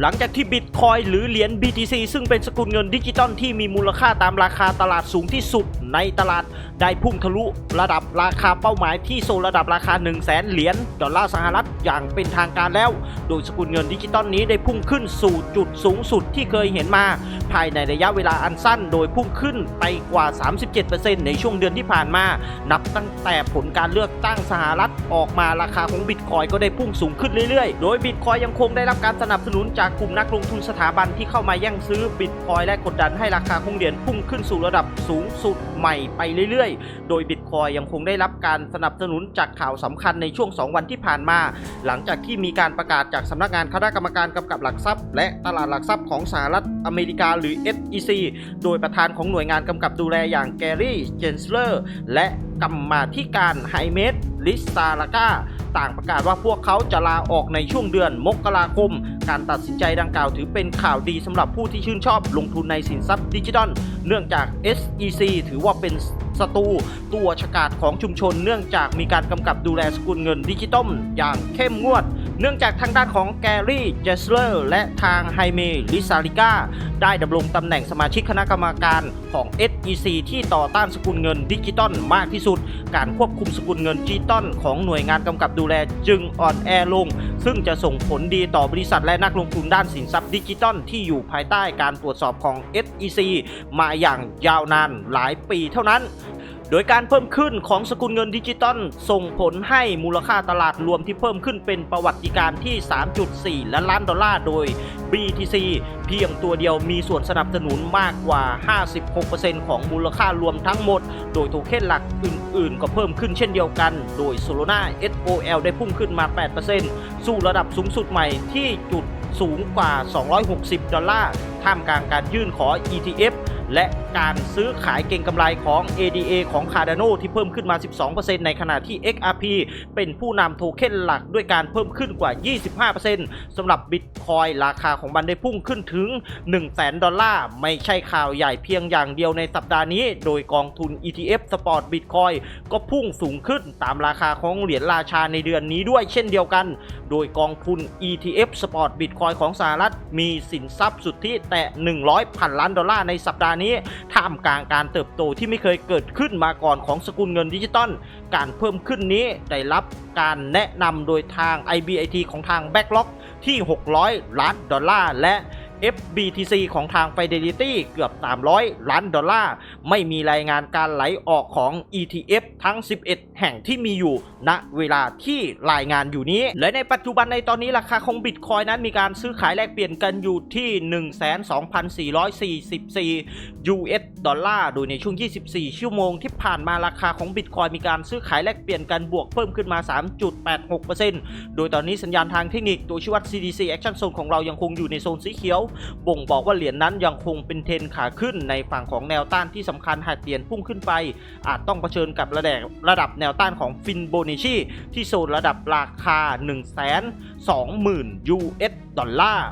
หลังจากที่บิตคอยหรือเหรียญ BTC ซึ่งเป็นสกุลเงินดิจิตอลที่มีมูลค่าตามราคาตลาดสูงที่สุดในตลาดได้พุ่งทะลุระดับราคาเป้าหมายที่โซนระดับราคา 1 0 0 0 0แสนเหรียญดอลลาร์สหรัฐอย่างเป็นทางการแล้ว โดยสกุลเงินดิจิตอลนี้ได้พุ่งขึ้นสู่จุดสูงสุดที่เคยเห็นมา ภายในระยะเวลาอันสั้น โดยพุ่งขึ้นไปกว่า 37%ในช่วงเดือนที่ผ่านมา นับตั้งแต่ผลการเลือกตั้งสหรัฐออกมาราคาของบิตคอยก็ได้พุ่งสูงขึ้นเรื่อยๆ โดยบิตคอยยังคงได้รับการสนับสนุนจากกลุ่มนักลงทุนสถาบันที่เข้ามาแย่งซื้อบิตคอยและกดดันให้ราคาของเหรียญพุ่งขึ้นสู่ระดับสูงสุดใหม่ไปเรื่อยๆ โดยบิตคอยยังคงได้รับการสนับสนุนจากข่าวสำคัญในช่วง 2 วันที่ผ่านมา หลังจากที่มีการประกาศจากสำนักงานคณะกรรมการกำกับหลักทรัพย์ และตลาดหลักทรัพย์ของสหรัฐอเมริกาหรือ SEC โดยประธานของหน่วยงานกำกับดูแลอย่างแกรี่ เจนสเลอร์ และกรรมาธิการไฮเมด ลิสตาลากาต่างประกาศว่าพวกเขาจะลาออกในช่วงเดือนมกราคม การตัดสินใจดังกล่าวถือเป็นข่าวดีสำหรับผู้ที่ชื่นชอบลงทุนในสินทรัพย์ดิจิทัล เนื่องจาก SEC ถือว่าเป็นศัตรูตัวฉกาจของชุมชน เนื่องจากมีการกำกับดูแลสกุลเงินดิจิตอลอย่างเข้มงวด เนื่องจากทางด้านของแกรี่เจสเลอร์และทางไฮเมลิซาริก้าได้ดำรงตำแหน่งสมาชิกคณะกรรมการของ SEC ที่ต่อต้านสกุลเงินดิจิตอลมากที่สุด การควบคุมสกุลเงินดิจิตอลของหน่วยงานกำกับดูแลจึงอ่อนแอลง ซึ่งจะส่งผลดีต่อบริษัทและนักลงทุนด้านสินทรัพย์ดิจิตอลที่อยู่ภายใต้การตรวจสอบของ SEC มาอย่างยาวนานหลายปีเท่านั้น โดยการเพิ่มขึ้นของสกุลเงินดิจิตอลส่งผลให้มูลค่าตลาดรวมที่เพิ่มขึ้นเป็นประวัติการณ์ที่ 3.4 ล้านล้านดอลลาร์โดย BTC เพียงตัวเดียวมีส่วนสนับสนุนมากกว่า 56%ของมูลค่ารวมทั้งหมด โดยโทเค็นหลักอื่น ๆ ก็เพิ่มขึ้นเช่นเดียวกัน โดย Solana SOL ได้พุ่งขึ้นมา 8%สู่ระดับสูงสุดใหม่ที่จุดสูงกว่า 260 ดอลลาร์ ท่ามกลางการยื่นขอ ETF และ การซื้อขายเก่งกำไรของ ADA ของ Cardano ที่เพิ่มขึ้นมา 12%ในขณะที่ XRP เป็นผู้นำโทเค็นหลักด้วยการเพิ่มขึ้นกว่า 25%สำหรับ Bitcoin ราคาของมันได้พุ่งขึ้นถึง 100,000 ดอลลาร์ ไม่ใช่ข่าวใหญ่เพียงอย่างเดียวในสัปดาห์นี้ โดยกองทุน ETF Spot Bitcoin ก็พุ่งสูงขึ้นตามราคาของเหรียญราชาในเดือนนี้ด้วยเช่นเดียวกัน โดยกองทุน ETF Spot Bitcoin ของสหรัฐมีสินทรัพย์สุทธิแตะ100พันล้านดอลลาร์ในสัปดาห์นี้ท่ามกลางการเติบโตที่ไม่เคยเกิดขึ้นมาก่อนของสกุลเงินดิจิตอลการเพิ่มขึ้นนี้ได้รับการแนะนำโดยทาง IBIT ของทาง b a c k l o g ที่ 600 ล้านดอลลาร์และ FBTC ของทาง Fidelity เกือบ 300 ล้านดอลลาร์ ไม่มีรายงานการไหลออกของ ETF ทั้ง 11 แห่งที่มีอยู่ณเวลาที่รายงานอยู่นี้ และในปัจจุบันในตอนนี้ราคาของบิตคอยนั้นมีการซื้อขายแลกเปลี่ยนกันอยู่ที่ 12,444 US ดอลลาร์ โดยในช่วง 24 ชั่วโมงที่ผ่านมาราคาของบิตคอยมีการซื้อขายแลกเปลี่ยนกันบวกเพิ่มขึ้นมา 3.86%โดยตอนนี้สัญญาณทางเทคนิคตัวชี้วัด CDC Action Zone ของเรายังคงอยู่ในโซนสีเขียวบ่งบอกว่าเหรียญนั้นยังคงเป็นเทรนขาขึ้นในฝั่งของแนวต้านที่สำคัญหากเหรียญพุ่งขึ้นไป อาจต้องเผชิญกับระดับระดับแนวต้านของฟินโบนิชีที่โซนระดับราคา 1 2 0 0 0 0 US ดอลลาร์